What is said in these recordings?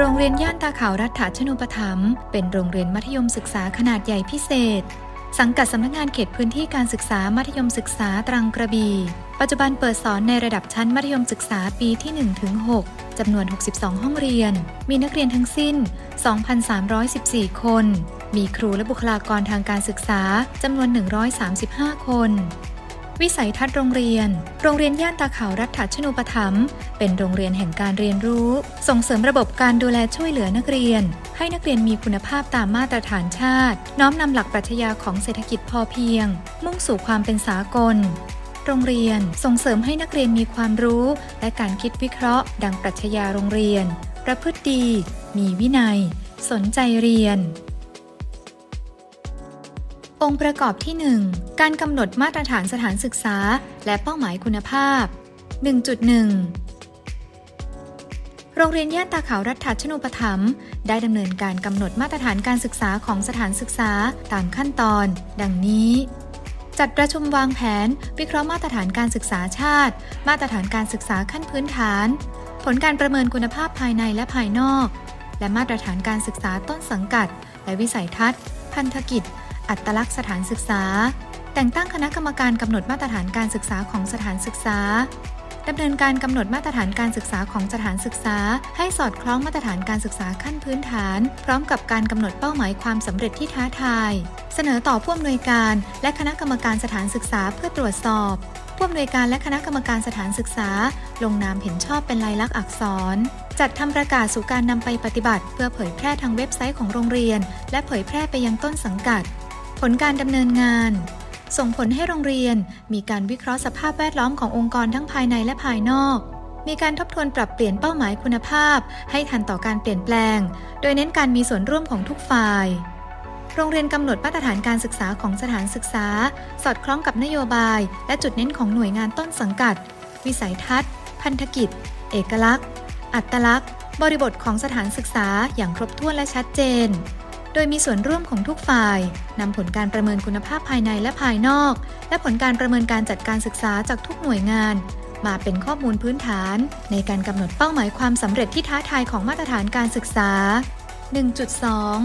โรงเรียนย่านตาขาวรัฐาชนุปถัมภ์เป็นโรงเรียนมัธยมศึกษาขนาดใหญ่พิเศษ สังกัดสำนักงานเขตพื้นที่การศึกษามัธยมศึกษาตรังกระบี่ ปัจจุบันเปิดสอนในระดับชั้นมัธยมศึกษาปีที่1ถึง6จำนวน 62 ห้องเรียน มีนักเรียนทั้งสิ้น 2,314 คน มีครูและบุคลากรทางการศึกษาจำนวน 135 คน วิสัยทัศน์โรงเรียน โรงเรียนย่านตาขาวรัฐชนูปถัมภ์เป็นโรงเรียนแห่งการเรียนรู้ ส่งเสริมระบบการดูแลช่วยเหลือนักเรียน ให้นักเรียนมีคุณภาพตามมาตรฐานชาติ น้อมนำหลักปรัชญาของเศรษฐกิจพอเพียง มุ่งสู่ความเป็นสากลโรงเรียนส่งเสริมให้นักเรียนมีความรู้ และการคิดวิเคราะห์ ดังปรัชญาโรงเรียน ประพฤติดี มีวินัย สนใจเรียน องค์ประกอบที่ 1 การกำหนดมาตรฐานสถานศึกษา และเป้าหมายคุณภาพ 1.1 โรงเรียนย่านตาขาวรัฐชนูปถัมภ์ได้ดำเนินการกำหนดมาตรฐานการศึกษาของสถานศึกษาตามขั้นตอน ดังนี้ จัดประชุมวางแผน วิเคราะห์มาตรฐานการศึกษาชาติ มาตรฐานการศึกษาขั้นพื้นฐาน ผลการประเมินคุณภาพภายในและภายนอก และมาตรฐานการศึกษาต้นสังกัด และวิสัยทัศน์ พันธกิจ อัตลักษณ์สถานศึกษา แต่งตั้งคณะกรรมการกำหนดมาตรฐานการศึกษาของสถานศึกษาดำเนินการกำหนดมาตรฐานการศึกษาของสถานศึกษา ให้สอดคล้องมาตรฐานการศึกษาขั้นพื้นฐาน พร้อมกับการกำหนดเป้าหมายความสำเร็จที่ท้าทาย เสนอต่อผู้อำนวยการ และคณะกรรมการสถานศึกษาเพื่อตรวจสอบผู้อำนวยการและคณะกรรมการสถานศึกษา ลงนามเห็นชอบเป็นลายลักษณ์อักษร จัดทำประกาศสู่การนำไปปฏิบัติ เพื่อเผยแพร่ทางเว็บไซต์ของโรงเรียน และเผยแพร่ไปยังต้นสังกัด ผลการดำเนินงาน ส่งผลให้โรงเรียนมีการวิเคราะห์สภาพแวดล้อมขององค์กรทั้งภายในและภายนอกมีการทบทวนปรับเปลี่ยนเป้าหมายคุณภาพ ให้ทันต่อการเปลี่ยนแปลง โดยเน้นการมีส่วนร่วมของทุกฝ่าย โรงเรียนกำหนดมาตรฐานการศึกษาของสถานศึกษา สอดคล้องกับนโยบาย และจุดเน้นของหน่วยงานต้นสังกัด วิสัยทัศน์ พันธกิจ เอกลักษณ์ อัตลักษณ์ บริบทของสถานศึกษาอย่างครบถ้วนและชัดเจน ดยมีส่วนร่วมของทุกฝ่ายนำผลการประเมินคุณภาพภายในและภายนอก และผลการประเมินการจัดการศึกษาจากทุกหน่วยงาน มาเป็นข้อมูลพื้นฐาน ในการกำหนดเป้าหมายความสำเร็จที่ท้าทายของมาตรฐานการศึกษา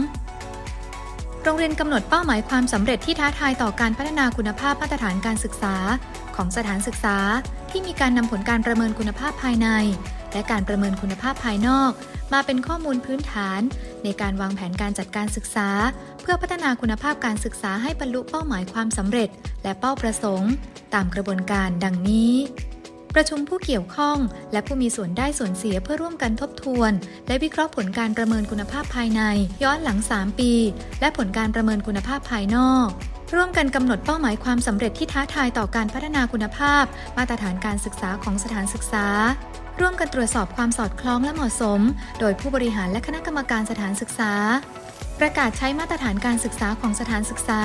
1.2โรงเรียนกำหนดเป้าหมายความสำเร็จที่ท้าทายต่อการพัฒนาคุณภาพมาตรฐานการศึกษา ของสถานศึกษา ที่มีการนำผลการประเมินคุณภาพภายใน และการประเมินคุณภาพภายนอก มาเป็นข้อมูลพื้นฐาน ในการวางแผนการจัดการศึกษา เพื่อพัฒนาคุณภาพการศึกษาให้บรรลุเป้าหมายความสำเร็จ และเป้าประสงค์ ตามกระบวนการดังนี้ประชุมผู้เกี่ยวข้อง และผู้มีส่วนได้ส่วนเสียเพื่อร่วมกันทบทวน และวิเคราะห์ผลการประเมินคุณภาพภายใน ย้อนหลัง 3 ปี และผลการประเมินคุณภาพภายนอก ร่วมกันกำหนดเป้าหมายความสำเร็จที่ท้าทายต่อการพัฒนาคุณภาพ มาตรฐานการศึกษาของสถานศึกษา ร่วมกันตรวจสอบความสอดคล้องและเหมาะสม โดยผู้บริหารและคณะกรรมการสถานศึกษา ประกาศใช้มาตรฐานการศึกษาของสถานศึกษา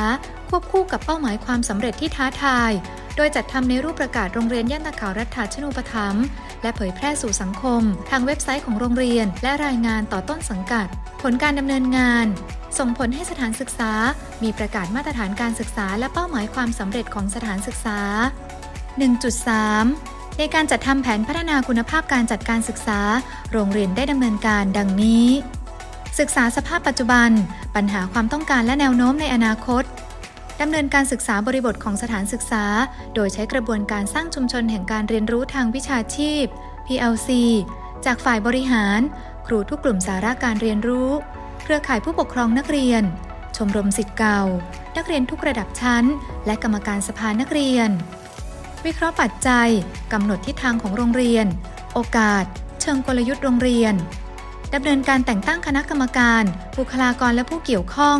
ควบคู่กับเป้าหมายความสำเร็จที่ท้าทาย โดยจัดทำในรูปประกาศโรงเรียนย่านตะขาวรัฐาชนูปถัมภ์และเผยแพร่สู่สังคม ทางเว็บไซต์ของโรงเรียน และรายงานต่อต้นสังกัด ผลการดำเนินงาน ส่งผลให้สถานศึกษา มีประกาศมาตรฐานการศึกษา และเป้าหมายความสำเร็จของสถานศึกษา 1.3 ในการจัดทำแผนพัฒนาคุณภาพการจัดการศึกษา โรงเรียนได้ดำเนินการดังนี้ ศึกษาสภาพปัจจุบัน ปัญหาความต้องการและแนวโน้มในอนาคตดำเนินการศึกษาบริบทของสถานศึกษา โดยใช้กระบวนการสร้างชุมชนแห่งการเรียนรู้ทางวิชาชีพ PLC จากฝ่ายบริหาร ครูทุกกลุ่มสาระการเรียนรู้ เครือข่ายผู้ปกครองนักเรียน ชมรมสิทธิ์เก่า นักเรียนทุกระดับชั้น และกรรมการสภานักเรียน วิเคราะห์ปัจจัยกำหนดทิศทางของโรงเรียน โอกาส เชิงกลยุทธ์โรงเรียนดำเนินการแต่งตั้งคณะกรรมการ บุคลากรและผู้เกี่ยวข้อง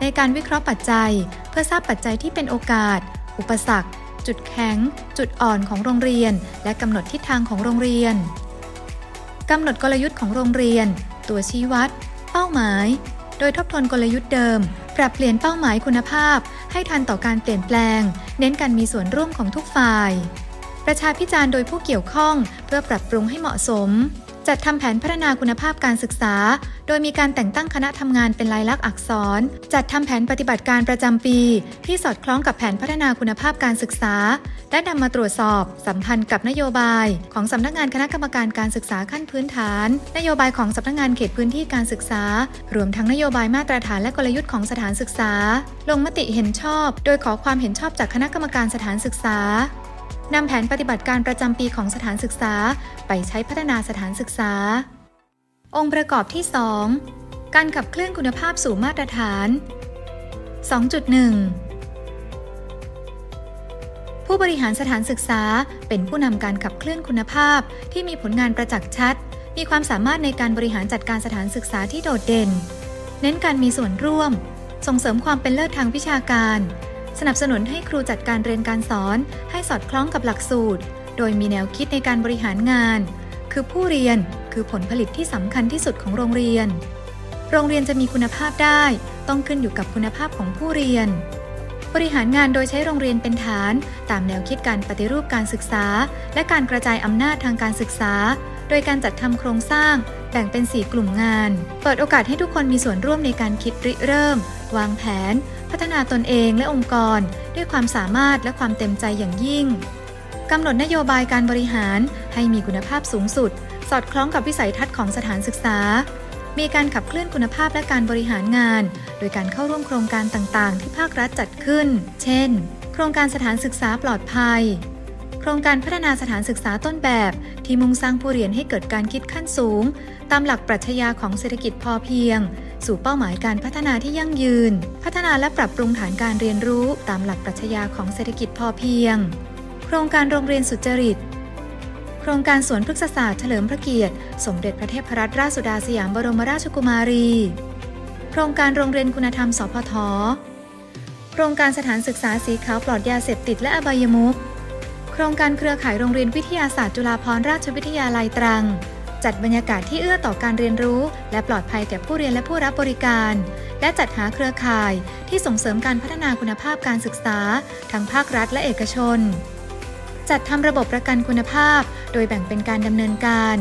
ในการวิเคราะห์ปัจจัย เพื่อทราบปัจจัยที่เป็นโอกาส อุปสรรค จุดแข็ง จุดอ่อนของโรงเรียน และกำหนดทิศทางของโรงเรียนกำหนดกลยุทธ์ของโรงเรียน ตัวชี้วัด เป้าหมาย โดยทบทวนกลยุทธ์เดิม ปรับเปลี่ยนเป้าหมายคุณภาพ ให้ทันต่อการเปลี่ยนแปลง เน้นการมีส่วนร่วมของทุกฝ่าย ประชาพิจารณ์โดยผู้เกี่ยวข้องเพื่อปรับปรุงให้เหมาะสม จัดทำแผนพัฒนาคุณภาพการศึกษา โดยมีการแต่งตั้งคณะทำงานเป็นลายลักษณ์อักษร จัดทำแผนปฏิบัติการประจำปี ที่สอดคล้องกับแผนพัฒนาคุณภาพการศึกษา และนำมาตรวจสอบสัมพันธ์กับนโยบาย ของสำนักงานคณะกรรมการการศึกษาขั้นพื้นฐาน นโยบายของสำนักงานเขตพื้นที่การศึกษา รวมทั้งนโยบายมาตรฐานและกลยุทธ์ของสถานศึกษา ลงมติเห็นชอบ โดยขอความเห็นชอบจากคณะกรรมการสถานศึกษา นำแผนปฏิบัติการประจำปีของสถานศึกษา ไปใช้พัฒนาสถานศึกษา องค์ประกอบที่ 2 การขับเคลื่อนคุณภาพสู่มาตรฐาน 2.1 ผู้บริหารสถานศึกษาเป็นผู้นำการขับเคลื่อนคุณภาพที่มีผลงานประจักษ์ชัด มีความสามารถในการบริหารจัดการสถานศึกษาที่โดดเด่น เน้นการมีส่วนร่วม ส่งเสริมความเป็นเลิศทางวิชาการ สนับสนุนให้ครูจัดการเรียนการสอนให้สอดคล้องกับหลักสูตร โดยมีแนวคิดในการบริหารงาน คือผู้เรียนคือผลผลิตที่สำคัญที่สุดของโรงเรียน โรงเรียนจะมีคุณภาพได้ ต้องขึ้นอยู่กับคุณภาพของผู้เรียน บริหารงานโดยใช้โรงเรียนเป็นฐาน ตามแนวคิดการปฏิรูปการศึกษา และการกระจายอำนาจทางการศึกษา โดยการจัดทำโครงสร้างแบ่งเป็น 4 กลุ่มงาน เปิดโอกาสให้ทุกคนมีส่วนร่วมในการคิดริเริ่ม วางแผน พัฒนาตนเองและองค์กร ด้วยความสามารถและความเต็มใจอย่างยิ่งกำหนดนโยบายการบริหารให้มีคุณภาพสูงสุด สอดคล้องกับวิสัยทัศน์ของสถานศึกษา มีการขับเคลื่อนคุณภาพและการบริหารงาน โดยการเข้าร่วมโครงการต่างๆ ที่ภาครัฐจัดขึ้น เช่น โครงการสถานศึกษาปลอดภัย โครงการพัฒนาสถานศึกษาต้นแบบ ที่มุ่งสร้างผู้เรียนให้เกิดการคิดขั้นสูง ตามหลักปรัชญาของเศรษฐกิจพอเพียง สู่เป้าหมายการพัฒนาที่ยั่งยืน พัฒนาและปรับปรุงฐานการเรียนรู้ตามหลักปรัชญาของเศรษฐกิจพอเพียง โครงการโรงเรียนสุจริต โครงการสวนพฤกษศาสตร์เฉลิมพระเกียรติ สมเด็จพระเทพรัตนราชสุดาสยามบรมราชกุมารี โครงการโรงเรียนคุณธรรมสพท โครงการสถานศึกษาสีขาวปลอดยาเสพติดและอบายมุขโครงการเครือข่ายโรงเรียนวิทยาศาสตร์จุฬาภรณราชวิทยาลัยตรัง จัดบรรยากาศที่เอื้อต่อการเรียนรู้ และปลอดภัยแก่ผู้เรียนและผู้รับบริการ และจัดหาเครือข่ายที่ส่งเสริมการพัฒนาคุณภาพการศึกษา ทั้งภาครัฐและเอกชน จัดทำระบบประกันคุณภาพ โดยแบ่งเป็นการดำเนินการ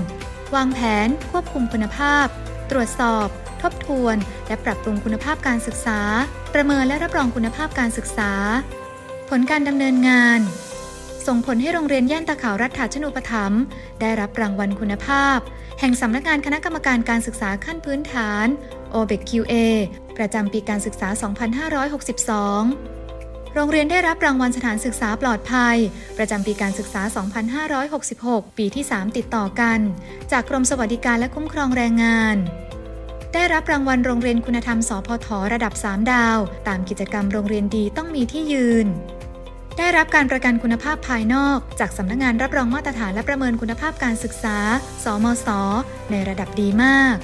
วางแผน ควบคุมคุณภาพ ตรวจสอบ ทบทวน และปรับปรุงคุณภาพการศึกษา ประเมินและรับรองคุณภาพการศึกษา ผลการดำเนินงาน ส่งผลให้โรงเรียนย่านตาขาวรัฐาชนุปถัมภ์ได้รับรางวัลคุณภาพ แห่งสำนักงานคณะกรรมการการศึกษาขั้นพื้นฐาน o b e c QA ประจำปีการศึกษา 2562 โรงเรียนได้รับรางวัลสถานศึกษาปลอดภัย ประจำปีการศึกษา 2566 ปีที่ 3 ติดต่อกัน จากกรมสวัสดิการและคุ้มครองแรงงานได้รับรางวัลโรงเรียนคุณธรรมสพทระดับ 3 ดาว ตามกิจกรรมโรงเรียนดีต้องมีที่ยืน ได้รับการประกันคุณภาพภายนอก จากสำนักงานรับรองมาตรฐานและประเมินคุณภาพการศึกษา สมศในระดับดีมาก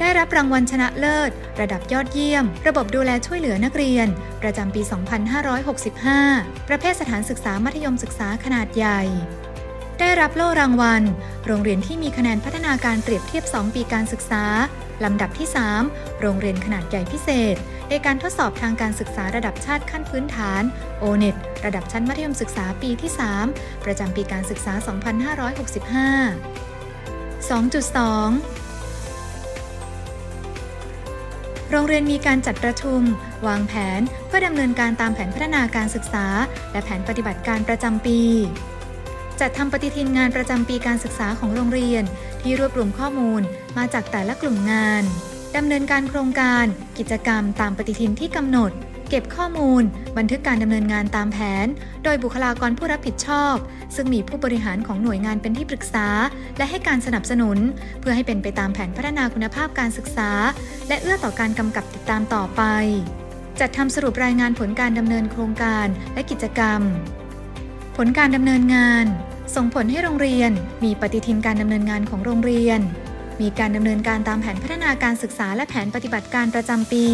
ได้รับรางวัลชนะเลิศ ระดับยอดเยี่ยม ระบบดูแลช่วยเหลือนักเรียน ประจำปี 2565 ประเภทสถานศึกษามัธยมศึกษาขนาดใหญ่ ได้รับโล่รางวัล โรงเรียนที่มีคะแนนพัฒนาการเปรียบเทียบ 2 ปีการศึกษา ลำดับที่ 3 โรงเรียนขนาดใหญ่พิเศษ ในการทดสอบทางการศึกษาระดับชาติขั้นพื้นฐาน o n e t ระดับชั้นมัธยมศึกษาปีที่ 3 ประจำปีการศึกษา 2565 2.2โรงเรียนมีการจัดประชุม วางแผนเพื่อดำเนินการตามแผนพัฒนาการศึกษา และแผนปฏิบัติการประจำปี จัดทำปฏิทินงานประจำปีการศึกษาของโรงเรียน ที่รวบรวมข้อมูลมาจากแต่ละกลุ่มงานดำเนินการโครงการ กิจกรรมตามปฏิทินที่กำหนด เก็บข้อมูล บันทึกการดำเนินงานตามแผน โดยบุคลากรผู้รับผิดชอบ ซึ่งมีผู้บริหารของหน่วยงานเป็นที่ปรึกษา และให้การสนับสนุน เพื่อให้เป็นไปตามแผนพัฒนาคุณภาพการศึกษา และเอื้อต่อการกำกับติดตามต่อไป จัดทำสรุปรายงานผลการดำเนินโครงการและกิจกรรม ผลการดำเนินงาน ส่งผลให้โรงเรียน มีปฏิทินการดำเนินงานของโรงเรียน มีการดำเนินการตามแผนพัฒนาการศึกษาและแผนปฏิบัติการประจำปี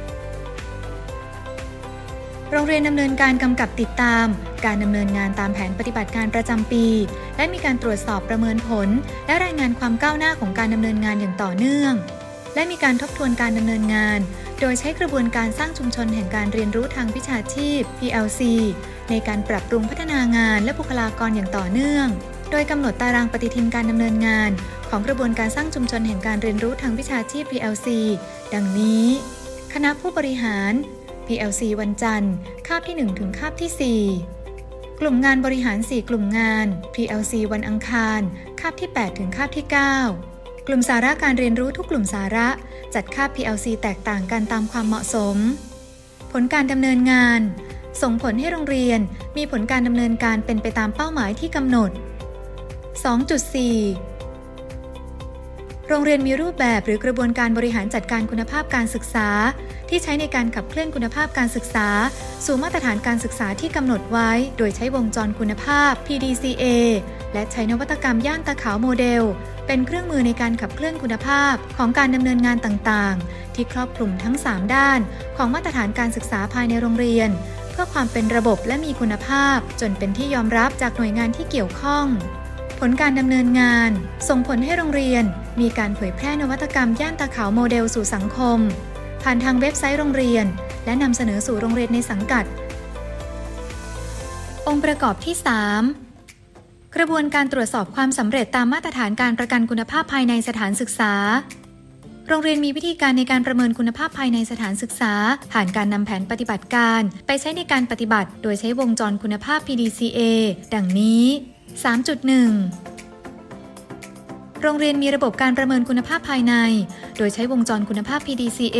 2.3 โรงเรียนดำเนินการกำกับติดตาม การดำเนินงานตามแผนปฏิบัติการประจำปี และมีการตรวจสอบประเมินผล และรายงานความก้าวหน้าของการดำเนินงานอย่างต่อเนื่อง และมีการทบทวนการดำเนินงาน ดยใช้กระบวนการสร้างชุมชนแห่งการเรียนรู้ทางวิชาชีพ PLC ในการปรับปรุงพัฒนางานและบุคลากรอย่างต่อเนื่อง โดยกำหนดตารางปฏิทินการดำเนินงาน ของกระบวนการสร้างชุมชนแห่งการเรียนรู้ทางวิชาชีพ PLC ดังนี้ คณะผู้บริหาร PLC วันจันทร์ คาบที่ 1 ถึงคาบที่ 4 กลุ่มงานบริหาร 4 กลุ่มงาน PLC วันอังคาร คาบที่ 8 ถึงคาบที่ 9 กลุ่มสาระการเรียนรู้ทุกกลุ่มสาระ จัดค่า PLC แตกต่างกันตามความเหมาะสม ผลการดำเนินงาน ส่งผลให้โรงเรียนมีผลการดำเนินการเป็นไปตามเป้าหมายที่กำหนด 2.4 โรงเรียนมีรูปแบบหรือกระบวนการบริหารจัดการคุณภาพการศึกษา ที่ใช้ในการขับเคลื่อนคุณภาพการศึกษา สู่มาตรฐานการศึกษาที่กำหนดไว้ โดยใช้วงจรคุณภาพ PDCA และใช้นวัตกรรมย่านตาขาวโมเดล เป็นเครื่องมือในการขับเคลื่อนคุณภาพของการดำเนินงานต่างๆ ที่ครอบคลุมทั้ง 3 ด้าน ของมาตรฐานการศึกษาภายในโรงเรียน เพื่อความเป็นระบบและมีคุณภาพ จนเป็นที่ยอมรับจากหน่วยงานที่เกี่ยวข้อง ผลการดำเนินงาน ส่งผลให้โรงเรียน มีการเผยแพร่นวัตกรรมย่านตาขาวโมเดลสู่สังคม ผ่านทางเว็บไซต์โรงเรียน และนำเสนอสู่โรงเรียนในสังกัด องค์ประกอบที่ 3 กระบวนการตรวจสอบความสำเร็จตามมาตรฐานการประกันคุณภาพภายในสถานศึกษา โรงเรียนมีวิธีการในการประเมินคุณภาพภายในสถานศึกษา ผ่านการนำแผนปฏิบัติการ ไปใช้ในการปฏิบัติ โดยใช้วงจรคุณภาพ PDCA ดังนี้ 3.1 โรงเรียนมีระบบการประเมินคุณภาพภายใน โดยใช้วงจรคุณภาพ PDCA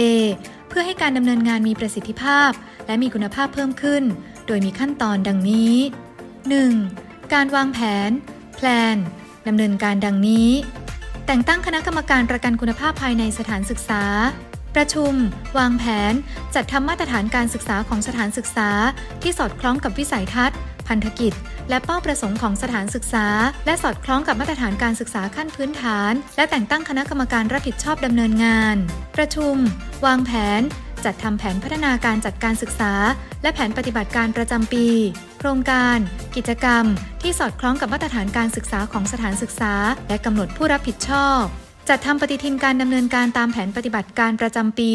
เพื่อให้การดำเนินงานมีประสิทธิภาพ และมีคุณภาพเพิ่มขึ้น โดยมีขั้นตอนดังนี้ 1. การวางแผน แพลนดำเนินการดังนี้ แต่งตั้งคณะกรรมการประกันคุณภาพภายในสถานศึกษา ประชุม วางแผน จัดทำมาตรฐานการศึกษาของสถานศึกษา ที่สอดคล้องกับวิสัยทัศน์ พันธกิจ และเป้าประสงค์ของสถานศึกษา และสอดคล้องกับมาตรฐานการศึกษาขั้นพื้นฐาน และแต่งตั้งคณะกรรมการรับผิดชอบดำเนินงาน ประชุม วางแผน จัดทำแผนพัฒนาการจัดการศึกษา และแผนปฏิบัติการประจำปี โครงการ กิจกรรม ที่สอดคล้องกับมาตรฐานการศึกษาของสถานศึกษา และกำหนดผู้รับผิดชอบ จัดทำปฏิทินการดำเนินการตามแผนปฏิบัติการประจำปี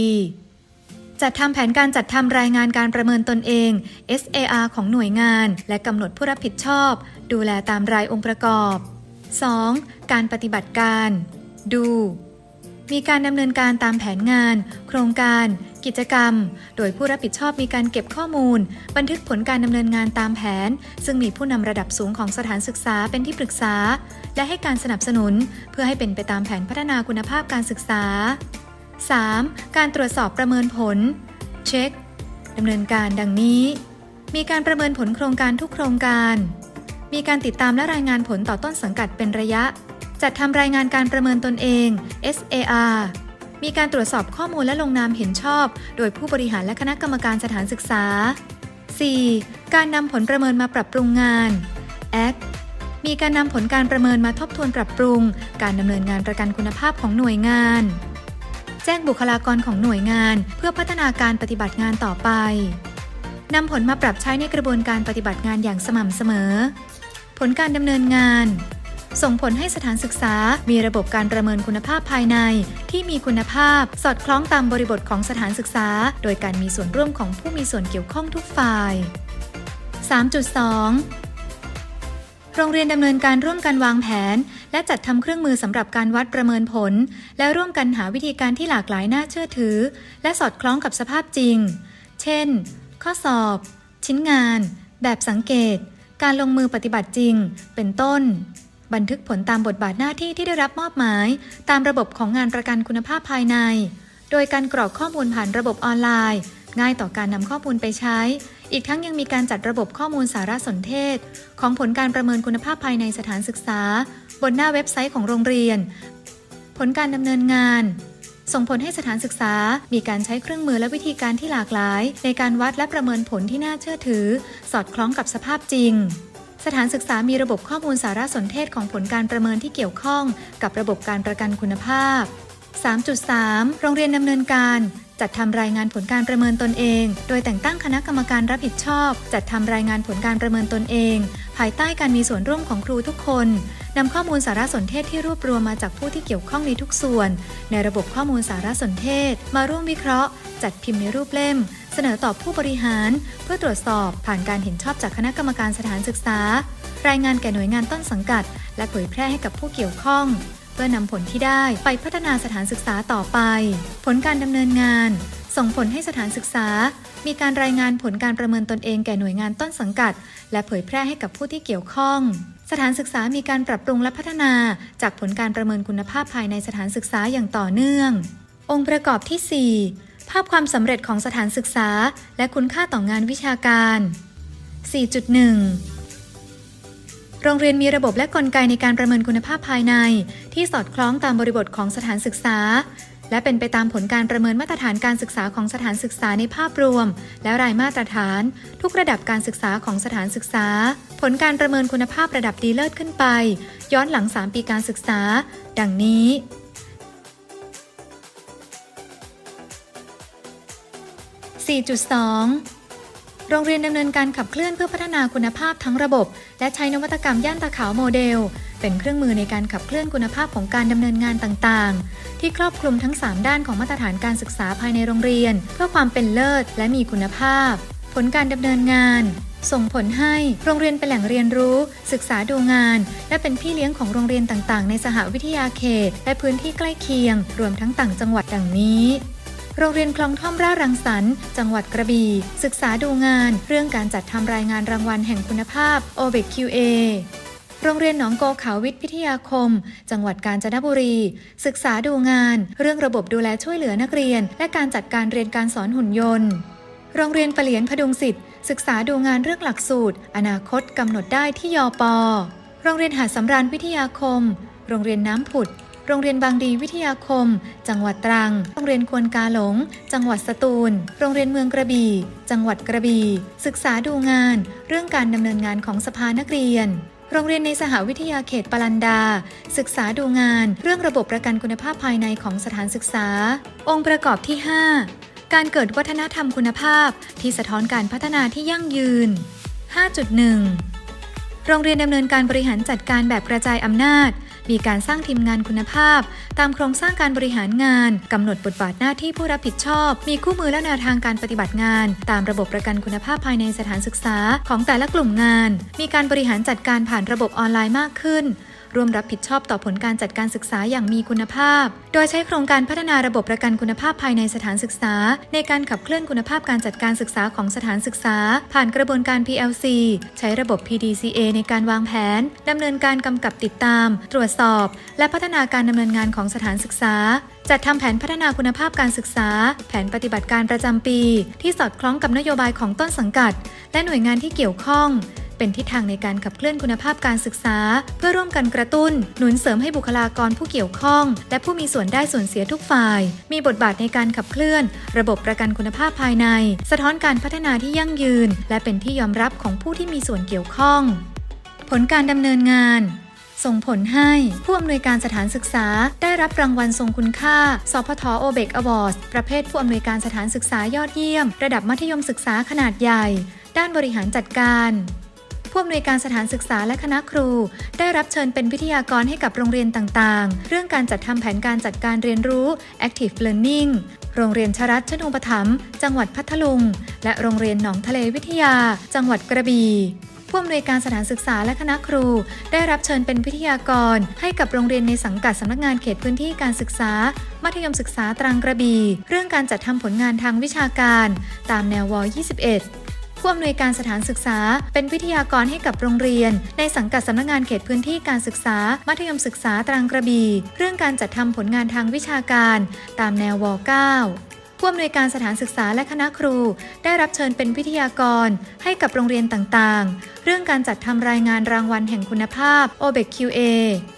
จัดทำแผนการจัดทำรายงานการประเมินตนเอง SAR ของหน่วยงาน และกำหนดผู้รับผิดชอบ ดูแลตามรายองค์ประกอบ 2. การปฏิบัติการ ดู มีการดำเนินการตามแผนงาน โครงการ กิจกรรม โดยผู้รับผิดชอบมีการเก็บข้อมูล บันทึกผลการดำเนินงานตามแผน ซึ่งมีผู้นำระดับสูงของสถานศึกษาเป็นที่ปรึกษา และให้การสนับสนุน เพื่อให้เป็นไปตามแผนพัฒนาคุณภาพการศึกษา 3. การตรวจสอบประเมินผล เช็คดำเนินการดังนี้ มีการประเมินผลโครงการทุกโครงการ มีการติดตามและรายงานผลต่อต้นสังกัดเป็นระยะ จัดทำรายงานการประเมินตนเอง SAR มีการตรวจสอบข้อมูลและลงนามเห็นชอบ โดยผู้บริหารและคณะกรรมการสถานศึกษา 4. การนำผลประเมินมาปรับปรุงงาน Act มีการนำผลการประเมินมาทบทวนปรับปรุง การดำเนินงานประกันคุณภาพของหน่วยงาน จ้งบุคลากรของหน่วยงาน เพื่อพัฒนาการปฏิบัติงานต่อไปนำผลมาปรับใช้ในกระบวนการปฏิบัติงานอย่างสม่ำเสมอ ผลการดำเนินงาน ส่งผลให้สถานศึกษา มีระบบการประเมินคุณภาพภายใน ที่มีคุณภาพ สอดคล้องตามบริบทของสถานศึกษา โดยการมีส่วนร่วมของผู้มีส่วนเกี่ยวข้องทุกฝ่าย 3.2 โรงเรียนดำเนินการร่วมกันวางแผน และจัดทำเครื่องมือสำหรับการวัดประเมินผล และร่วมกันหาวิธีการที่หลากหลายน่าเชื่อถือ และสอดคล้องกับสภาพจริง เช่น ข้อสอบ ชิ้นงาน แบบสังเกต การลงมือปฏิบัติจริง เป็นต้น บันทึกผลตามบทบาทหน้าที่ที่ได้รับมอบหมาย ตามระบบของงานประกันคุณภาพภายใน โดยการกรอกข้อมูลผ่านระบบออนไลน์ ง่ายต่อการนำข้อมูลไปใช้ อีกทั้งยังมีการจัดระบบข้อมูลสารสนเทศ ของผลการประเมินคุณภาพภายในสถานศึกษา บนหน้าเว็บไซต์ของโรงเรียน ผลการดำเนินงาน ส่งผลให้สถานศึกษา มีการใช้เครื่องมือและวิธีการที่หลากหลาย ในการวัดและประเมินผลที่น่าเชื่อถือ สอดคล้องกับสภาพจริงสถานศึกษามีระบบข้อมูลสารสนเทศของผลการประเมินที่เกี่ยวข้องกับระบบการประกันคุณภาพ 3.3 โรงเรียนดำเนินการจัดทำรายงานผลการประเมินตนเอง โดยแต่งตั้งคณะกรรมการรับผิดชอบ จัดทำรายงานผลการประเมินตนเอง ภายใต้การมีส่วนร่วมของครูทุกคนนำข้อมูลสารสนเทศที่รวบรวมมาจากผู้ที่เกี่ยวข้องในทุกส่วน ในระบบข้อมูลสารสนเทศ มาร่วมวิเคราะห์ จัดพิมพ์ในรูปเล่ม เสนอต่อผู้บริหาร เพื่อตรวจสอบผ่านการเห็นชอบจากคณะกรรมการสถานศึกษา รายงานแก่หน่วยงานต้นสังกัด และเผยแพร่ให้กับผู้เกี่ยวข้อง พื่อนำผลที่ได้ไปพัฒนาสถานศึกษาต่อไป ผลการดำเนินงาน ส่งผลให้สถานศึกษา มีการรายงานผลการประเมินตนเองแก่หน่วยงานต้นสังกัด และเผยแพร่ให้กับผู้ที่เกี่ยวข้อง สถานศึกษามีการปรับปรุงและพัฒนา จากผลการประเมินคุณภาพภายในสถานศึกษาอย่างต่อเนื่อง องค์ประกอบที่ 4 ภาพความสำเร็จของสถานศึกษา และคุณค่าต่องานวิชาการ 4.1 โรงเรียนมีระบบและกลไกในการประเมินคุณภาพภายใน ที่สอดคล้องตามบริบทของสถานศึกษา และเป็นไปตามผลการประเมินมาตรฐานการศึกษาของสถานศึกษาในภาพรวม และรายมาตรฐาน ทุกระดับการศึกษาของสถานศึกษา ผลการประเมินคุณภาพระดับดีเลิศขึ้นไป ย้อนหลัง 3 ปีการศึกษา ดังนี้4.2 โรงเรียนดำเนินการขับเคลื่อนเพื่อพัฒนาคุณภาพทั้งระบบ และใช้นวัตกรรมย่านตาขาวโมเดล เป็นเครื่องมือในการขับเคลื่อนคุณภาพของการดำเนินงานต่างๆ ที่ครอบคลุมทั้ง 3 ด้านของมาตรฐานการศึกษาภายในโรงเรียน เพื่อความเป็นเลิศและมีคุณภาพ ผลการดำเนินงานส่งผลให้โรงเรียนเป็นแหล่งเรียนรู้ ศึกษาดูงาน และเป็นพี่เลี้ยงของโรงเรียนต่างๆ ในสหวิทยาเขต และพื้นที่ใกล้เคียง รวมทั้งต่างจังหวัดดังนี้ โรงเรียนคลองท่อมร่ารังสรรค์ จังหวัดกระบี่ศึกษาดูงาน เรื่องการจัดทำรายงานรางวัลแห่งคุณภาพ o b e c QA โรงเรียนหนองโกเขาวิทย์พิทยาคม จังหวัดกาญจนบุรี ศึกษาดูงาน เรื่องระบบดูแลช่วยเหลือนักเรียน และการจัดการเรียนการสอนหุ่นยนต์ โรงเรียนปะเหลียนพดุงสิทธิ์ศึกษาดูงานเรื่องหลักสูตร อนาคตกำหนดได้ที่ยอปอโรงเรียนหาดสำราญวิทยาคม โรงเรียนน้ำผุด โรงเรียนบางดีวิทยาคม จังหวัดตรัง โรงเรียนควนกาหลง จังหวัดสตูล โรงเรียนเมืองกระบี่ จังหวัดกระบี่ ศึกษาดูงาน เรื่องการดำเนินงานของสภานักเรียนโรงเรียนในสหวิทยาเขตปลันดา ศึกษาดูงาน เรื่องระบบประกันคุณภาพภายในของสถานศึกษา องค์ประกอบที่ 5 การเกิดวัฒนธรรมคุณภาพ ที่สะท้อนการพัฒนาที่ยั่งยืน 5.1 โรงเรียนดำเนินการบริหารจัดการแบบกระจายอำนาจ มีการสร้างทีมงานคุณภาพ ตามโครงสร้างการบริหารงานกำหนดบทบาทหน้าที่ผู้รับผิดชอบ มีคู่มือและแนวทางการปฏิบัติงาน ตามระบบประกันคุณภาพภายในสถานศึกษาของแต่ละกลุ่มงาน มีการบริหารจัดการผ่านระบบออนไลน์มากขึ้น ร่วมรับผิดชอบต่อผลการจัดการศึกษาอย่างมีคุณภาพ โดยใช้โครงการพัฒนาระบบประกันคุณภาพภายในสถานศึกษา ในการขับเคลื่อนคุณภาพการจัดการศึกษาของสถานศึกษา ผ่านกระบวนการ PLC ใช้ระบบ PDCA ในการวางแผนดำเนินการกำกับติดตาม ตรวจสอบ และพัฒนาการดำเนินงานของสถานศึกษาจัดทำแผนพัฒนาคุณภาพการศึกษา แผนปฏิบัติการประจำปี ที่สอดคล้องกับนโยบายของต้นสังกัด และหน่วยงานที่เกี่ยวข้อง เป็นทิศทางในการขับเคลื่อนคุณภาพการศึกษา เพื่อร่วมกันกระตุ้น หนุนเสริมให้บุคลากรผู้เกี่ยวข้อง และผู้มีส่วนได้ส่วนเสียทุกฝ่าย มีบทบาทในการขับเคลื่อน ระบบประกันคุณภาพภายใน สะท้อนการพัฒนาที่ยั่งยืน และเป็นที่ยอมรับของผู้ที่มีส่วนเกี่ยวข้อง ผลการดำเนินงาน ส่งผลให้ผู้อำนวยการสถานศึกษา ได้รับรางวัลทรงคุณค่า สพทโอเบกอวอร์ดประเภทผู้อำนวยการสถานศึกษายอดเยี่ยม ระดับมัธยมศึกษาขนาดใหญ่ ด้านบริหารจัดการผู้อำนวยการสถานศึกษาและคณะครู ได้รับเชิญเป็นวิทยากรให้กับโรงเรียนต่างๆ เรื่องการจัดทำแผนการจัดการเรียนรู้ Active Learning โรงเรียนชรัตชนุปถัมจังหวัดพัทลุง และโรงเรียนหนองทะเลวิทยา จังหวัดกระบี่ ผู้อำนวยการสถานศึกษาและคณะครู ได้รับเชิญเป็นวิทยากร ให้กับโรงเรียนในสังกัดสำนักงานเขตพื้นที่การศึกษา มัธยมศึกษาตรังกระบี่เรื่องการจัดทำผลงานทางวิชาการ ตามแนวว 21ผู้อำนวยการสถานศึกษา เป็นวิทยากรให้กับโรงเรียน ในสังกัดสำนักงานเขตพื้นที่การศึกษา มัธยมศึกษาตรังกระบี่เรื่องการจัดทำผลงานทางวิชาการ ตามแนวว 9 ผู้อำนวยการสถานศึกษาและคณะครู ได้รับเชิญเป็นวิทยากร ให้กับโรงเรียนต่างๆ เรื่องการจัดทำรายงานรางวัลแห่งคุณภาพ o b e c QA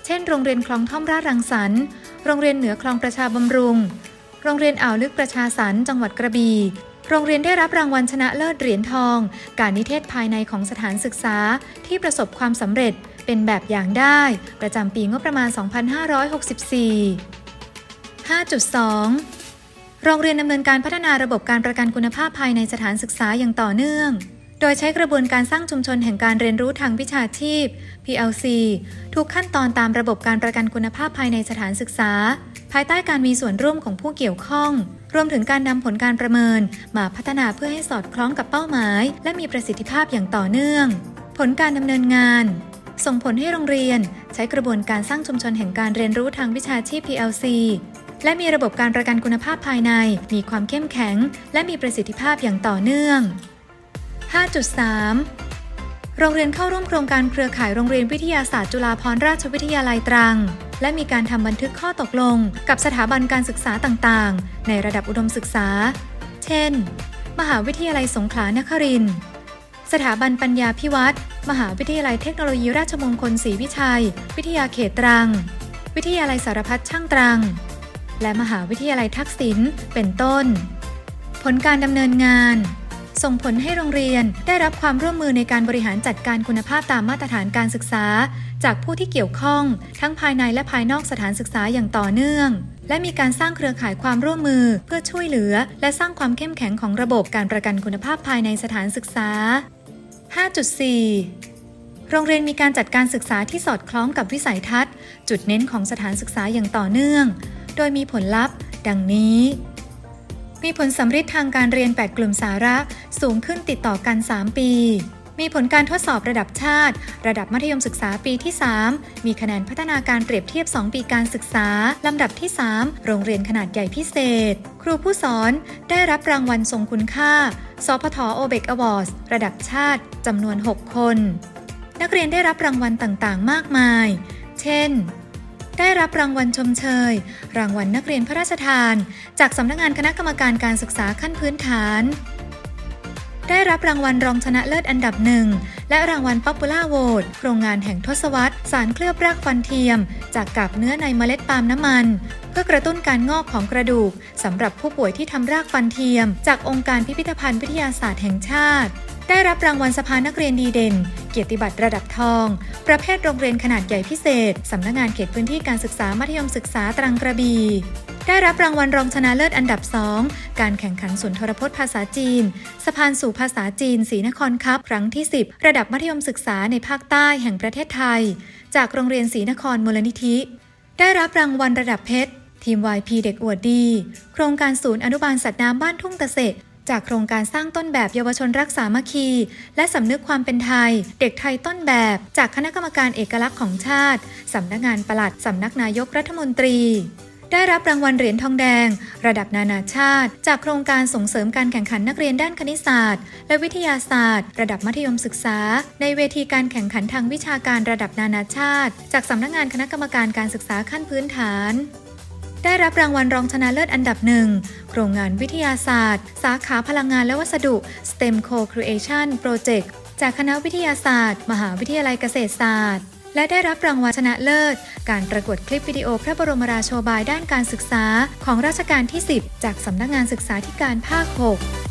เช่น โรงเรียนคลองท่อมราชรังสรรค์ โรงเรียนเหนือคลองประชาบำรุง โรงเรียนอ่าวลึกประชาสรรค์จังหวัดกระบี่โรงเรียนได้รับรางวัลชนะเลิศเหรียญทอง การนิเทศภายในของสถานศึกษาที่ประสบความสำเร็จเป็นแบบอย่างได้ ประจำปีงบประมาณ 2564 5.2 โรงเรียนดำเนินการพัฒนาระบบการประกันคุณภาพภายในสถานศึกษาอย่างต่อเนื่อง โดยใช้กระบวนการสร้างชุมชนแห่งการเรียนรู้ทางวิชาชีพ PLC ทุกขั้นตอนตามระบบการประกันคุณภาพภายในสถานศึกษา ภายใต้การมีส่วนร่วมของผู้เกี่ยวข้อง รวมถึงการนำผลการประเมิน มาพัฒนาเพื่อให้สอดคล้องกับเป้าหมาย และมีประสิทธิภาพอย่างต่อเนื่อง ผลการดำเนินงานส่งผลให้โรงเรียน ใช้กระบวนการสร้างชุมชนแห่งการเรียนรู้ทางวิชาชีพ PLC และมีระบบการประกันคุณภาพภายใน มีความเข้มแข็ง และมีประสิทธิภาพอย่างต่อเนื่อง 5.3 โรงเรียนเข้าร่วมโครงการเครือข่ายโรงเรียนวิทยาศาสตร์จุฬาภรณราชวิทยาลัยตรัง และมีการทำบันทึกข้อตกลง กับสถาบันการศึกษาต่างๆ ในระดับอุดมศึกษา เช่น มหาวิทยาลัยสงขลานครินทร์สถาบันปัญญาพิวัตรมหาวิทยาลัยเทคโนโลยีราชมงคลศรีวิชัย วิทยาเขตตรัง วิทยาลัยสารพัดช่างตรัง และมหาวิทยาลัยทักษิณเป็นต้น ผลการดำเนินงาน ส่งผลให้โรงเรียนได้รับความร่วมมือในการบริหารจัดการคุณภาพตามมาตรฐานการศึกษา จากผู้ที่เกี่ยวข้อง ทั้งภายในและภายนอกสถานศึกษาอย่างต่อเนื่อง และมีการสร้างเครือข่ายความร่วมมือเพื่อช่วยเหลือ และสร้างความเข้มแข็งของระบบการประกันคุณภาพภายในสถานศึกษา 5.4โรงเรียนมีการจัดการศึกษาที่สอดคล้องกับวิสัยทัศน์ จุดเน้นของสถานศึกษาอย่างต่อเนื่อง ดยมีผลลัพธ์ ดังนี้ มีผลสำฤทธิ์ทางการเรียน 8 กลุ่มสาระสูงขึ้นติดต่อกัน 3 ปี มีผลการทดสอบระดับชาติ ระดับมัธยมศึกษาปีที่ 3 มีคะแนนพัฒนาการเปรียบเทียบ 2 ปีการศึกษา ลำดับที่ 3 โรงเรียนขนาดใหญ่พิเศษ ครูผู้สอนได้รับรางวัลทรงคุณค่า สพทโอเบกอวอร์ดระดับชาติจำนวน 6 คน นักเรียนได้รับรางวัลต่างๆ มากมาย เช่น ได้รับรางวัลชมเชย รางวัลนักเรียนพระราชทาน จากสำนักงานคณะกรรมการการศึกษาขั้นพื้นฐาน ได้รับรางวัลรองชนะเลิศอันดับหนึ่ง และรางวัลป๊อปปูล่าโหวตโครงงานแห่งทศวรรษ สารเคลือบรากฟันเทียม จากกาบเนื้อในเมล็ดปาล์มน้ำมัน เพื่อกระตุ้นการงอกของกระดูกสำหรับผู้ป่วยที่ทำรากฟันเทียม จากองค์การพิพิธภัณฑ์วิทยาศาสตร์แห่งชาติ ได้รับรางวัลสภานักเรียนดีเด่น เกียรติบัตรระดับทอง ประเภทโรงเรียนขนาดใหญ่พิเศษ สำนักงานเขตพื้นที่การศึกษามัธยมศึกษาตรังกระบี่ได้รับรางวัลรองชนะเลิศอันดับ 2 การแข่งขันสุนทรพจน์ภาษาจีน สะพานสู่ภาษาจีนศรีนครคัพครั้งที่ 10 ระดับมัธยมศึกษาในภาคใต้แห่งประเทศไทย จากโรงเรียนศรีนครมูลนิธิ ได้รับรางวัลระดับเพชร ทีม YP เด็กอวดดี โครงการศูนย์อนุบาลสัตว์น้ำบ้านทุ่งตะเสะ จากโครงการสร้างต้นแบบเยาวชนรักษามัคคี และสำนึกความเป็นไทย เด็กไทยต้นแบบ จากคณะกรรมการเอกลักษณ์ของชาติ สำนักงานปลัดสำนักนายกรัฐมนตรี ได้รับรางวัลเหรียญทองแดง ระดับนานาชาติ จากโครงการส่งเสริมการแข่งขันนักเรียนด้านคณิตศาสตร์ และวิทยาศาสตร์ ระดับมัธยมศึกษา ในเวทีการแข่งขันทางวิชาการระดับนานาชาติ จากสำนักงานคณะกรรมการการศึกษาขั้นพื้นฐาน ได้รับรางวัลรองชนะเลิศอันดับหนึ่ง โครงงานวิทยาศาสตร์ สาขาพลังงานและวัสดุ STEM Co-Creation Project จากคณะวิทยาศาสตร์ มหาวิทยาลัยเกษตรศาสตร์ และได้รับรางวัลชนะเลิศ การประกวดคลิปวิดีโอพระบรมราโชบายด้านการศึกษาของรัชกาลที่ 10 จากสำนักงานศึกษาธิการภาค 6